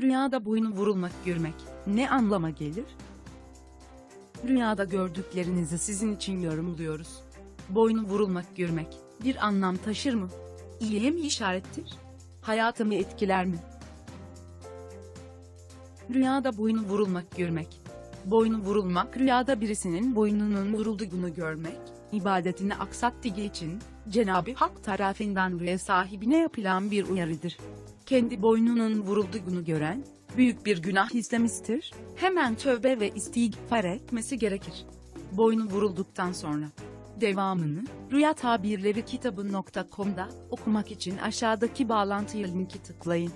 Rüyada boynu vurulmak görmek ne anlama gelir? Rüyada gördüklerinizi sizin için yorumluyoruz. Boynu vurulmak görmek bir anlam taşır mı? İyiye mi işarettir? Hayatımı etkiler mi? Rüyada boynu vurulmak görmek. Boynu vurulmak rüyada birisinin boynunun vurulduğunu görmek, ibadetini aksattığı için Cenab-ı Hak tarafından rüya sahibine yapılan bir uyarıdır. Kendi boynunun vurulduğunu gören, büyük bir günah işlemiştir, hemen tövbe ve istiğfar etmesi gerekir. Boynu vurulduktan sonra. Devamını, Rüya Tabirleri kitabı.com'da okumak için aşağıdaki bağlantıya linki tıklayın.